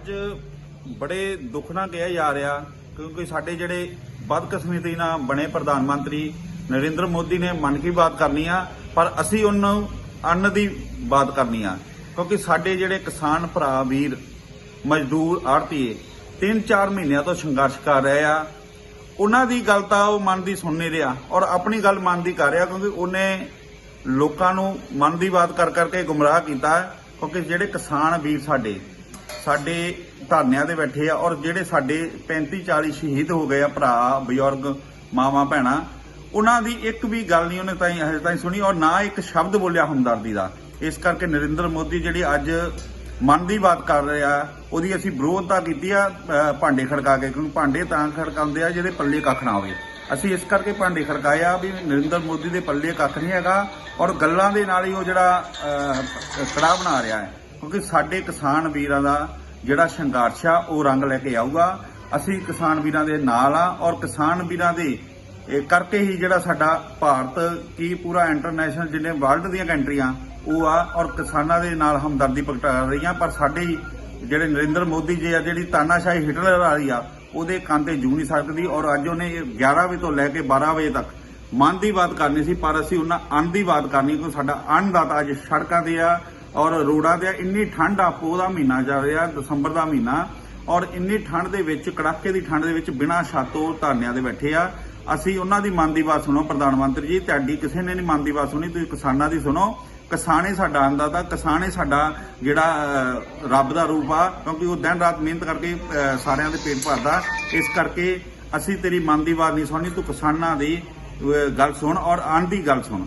ਅੱਜ ਬੜੇ ਦੁੱਖ ਨਾਲ ਕਿਹਾ ਜਾ ਰਿਹਾ, ਕਿਉਂਕਿ ਸਾਡੇ ਜਿਹੜੇ ਬਦਕਿਸਮਤੀ ਨਾਲ ਬਣੇ ਪ੍ਰਧਾਨ ਮੰਤਰੀ ਨਰਿੰਦਰ ਮੋਦੀ ਨੇ ਮਨ ਕੀ ਬਾਤ ਕਰਨੀ ਆ, ਪਰ ਅਸੀਂ ਉਹਨਾਂ ਨੂੰ ਅੰਨ ਦੀ ਬਾਤ ਕਰਨੀ ਆ। ਕਿਉਂਕਿ ਸਾਡੇ ਜਿਹੜੇ ਕਿਸਾਨ ਭਰਾ ਵੀਰ, ਮਜ਼ਦੂਰ ਆੜਤੀਏ 3-4 ਮਹੀਨਿਆਂ ਤੋਂ ਸੰਘਰਸ਼ ਕਰ ਰਹੇ ਆ। ਉਹਨਾਂ ਦੀ ਗੱਲ ਤਾਂ ਉਹ ਮਨ ਦੀ ਸੁਣ ਨਹੀਂ ਰਿਹਾ ਔਰ ਆਪਣੀ ਗੱਲ ਮਨ ਦੀ ਕਰ ਰਿਹਾ, ਕਿਉਂਕਿ ਉਹਨੇ ਲੋਕਾਂ ਨੂੰ ਮਨ ਦੀ ਬਾਤ ਕਰ ਕਰਕੇ ਗੁੰਮਰਾਹ ਕੀਤਾ, ਕਿਉਂਕਿ ਜਿਹੜੇ ਕਿਸਾਨ ਵੀਰ ਸਾਡੇ ਸਾਡੇ ਧਰਨਿਆਂ ਦੇ ਬੈਠੇ ਆ ਔਰ ਜਿਹੜੇ ਸਾਡੇ 35 40 ਸ਼ਹੀਦ ਹੋ ਗਏ ਆ ਭਰਾ ਬਜ਼ੁਰਗ ਮਾਵਾਂ ਭੈਣਾਂ ਉਹਨਾਂ ਦੀ ਇੱਕ ਵੀ ਗੱਲ ਨਹੀਂ ਉਹਨੇ ਤਾਈਂ ਹਜੇ ਤਾਈਂ ਸੁਣੀ ਔਰ ਨਾ ਇੱਕ ਸ਼ਬਦ ਬੋਲਿਆ ਹਮਦਰਦੀ ਦਾ। ਇਸ ਕਰਕੇ ਨਰਿੰਦਰ ਮੋਦੀ ਜਿਹੜੀ ਅੱਜ ਮਨ ਦੀ ਬਾਤ ਕਰ ਰਿਹਾ ਉਹਦੀ ਅਸੀਂ ਵਿਰੋਧਤਾ ਕੀਤੀ ਆ ਭਾਂਡੇ ਖੜਕਾ ਕੇ ਕਿਉਂਕਿ ਭਾਂਡੇ ਤਾਂ ਖੜਕਾਉਂਦੇ ਆ ਜਿਹਦੇ ਪੱਲੇ ਕੱਖ ਨਾ ਹੋਵੇ। ਅਸੀਂ ਇਸ ਕਰਕੇ ਭਾਂਡੇ ਖੜਕਾਏ ਆ ਵੀ ਨਰਿੰਦਰ ਮੋਦੀ ਦੇ ਪੱਲੇ ਕੱਖ ਨਹੀਂ ਹੈਗਾ ਔਰ ਗੱਲਾਂ ਦੇ ਨਾਲ ਹੀ ਉਹ ਜਿਹੜਾ ਅ, ਕੜਾਹ ਬਣਾ ਰਿਹਾ ਹੈ। ਕਿਉਂਕਿ ਸਾਡੇ ਕਿਸਾਨ ਵੀਰਾਂ ਦਾ ਜਿਹੜਾ ਸੰਘਰਸ਼ ਆ, ਉਹ ਰੰਗ ਲੈ ਕੇ ਆਊਗਾ। ਅਸੀਂ ਕਿਸਾਨ ਵੀਰਾਂ ਦੇ ਨਾਲ ਆ ਔਰ ਕਿਸਾਨ ਵੀਰਾਂ ਦੇ, ਇਹ ਕਰਕੇ ਹੀ ਜਿਹੜਾ ਸਾਡਾ ਭਾਰਤ ਕੀ ਪੂਰਾ ਇੰਟਰਨੈਸ਼ਨਲ ਜਿੰਨੇ ਵਰਲਡ ਦੀਆਂ ਕੰਟਰੀਆਂ ਉਹ ਆ ਔਰ ਕਿਸਾਨਾਂ ਦੇ ਨਾਲ ਹਮਦਰਦੀ ਪ੍ਰਗਟਾ ਰਹੀਆਂ ਪਰ ਸਾਡੇ ਜਿਹੜੇ ਨਰਿੰਦਰ ਮੋਦੀ ਜੀ ਆ, ਜਿਹੜੀ ਤਾਨਾਸ਼ਾਹੀ ਹਿਟਲਰ ਵਾਲੀ ਆ, ਉਹਦੇ ਕੰਨ ਤੇ ਜੂ ਨਹੀਂ ਸਕਦੀ ਔਰ ਅੱਜ ਉਹਨੇ 11 ਵਜੇ ਤੋਂ ਲੈ ਕੇ 12 ਵਜੇ ਤੱਕ ਮਨ ਦੀ ਬਾਤ ਕਰਨੀ ਸੀ, ਪਰ ਅਸੀਂ ਉਹਨਾਂ ਅੰਨ ਦੀ ਬਾਤ ਕਰਨੀ ਕਿਉਂਕਿ ਸਾਡਾ ਅੰਨਦਾਤਾ ਅੱਜ ਸੜਕਾਂ ਤੇ ਆ ਔਰ ਰੋਡਾਂ ਤੇ ਇੰਨੀ ਠੰਡ ਆ ਪੋਹ ਦਾ ਮਹੀਨਾ ਜਾ ਰਿਹਾ, ਦਸੰਬਰ ਦਾ ਮਹੀਨਾ, ਔਰ ਇੰਨੀ ਠੰਡ ਦੇ ਵਿੱਚ, ਕੜਾਕੇ ਦੀ ਠੰਡ ਦੇ ਵਿੱਚ ਬਿਨਾਂ ਛਾਤੋਂ ਧਰਨਿਆਂ ਦੇ ਬੈਠੇ ਆ। ਅਸੀਂ ਉਹਨਾਂ ਦੀ ਮਨ ਦੀ ਬਾਤ ਸੁਣੋ, ਪ੍ਰਧਾਨ ਮੰਤਰੀ ਜੀ, ਤੁਹਾਡੀ ਕਿਸੇ ਨੇ ਨਹੀਂ ਮਨ ਦੀ ਬਾਤ ਸੁਣੀ, ਤੁਸੀਂ ਕਿਸਾਨਾਂ ਦੀ ਸੁਣੋ। ਕਿਸਾਨੇ ਸਾਡਾ ਅੰਦਾਜ਼ਾ, ਕਿਸਾਨੇ ਸਾਡਾ ਜਿਹੜਾ ਰੱਬ ਦਾ ਰੂਪ ਆ, ਕਿਉਂਕਿ ਉਹ ਦਿਨ ਰਾਤ ਮਿਹਨਤ ਕਰਕੇ ਸਾਰਿਆਂ ਦੇ ਪੇਟ ਭਰਦਾ। ਇਸ ਕਰਕੇ ਅਸੀਂ ਤੇਰੀ ਮਨ ਦੀ ਬਾਤ ਨਹੀਂ ਸੁਣਨੀ, ਤੂੰ ਕਿਸਾਨਾਂ ਦੀ ਗੱਲ ਸੁਣ ਔਰ ਅੰਨ ਦੀ ਗੱਲ ਸੁਣ।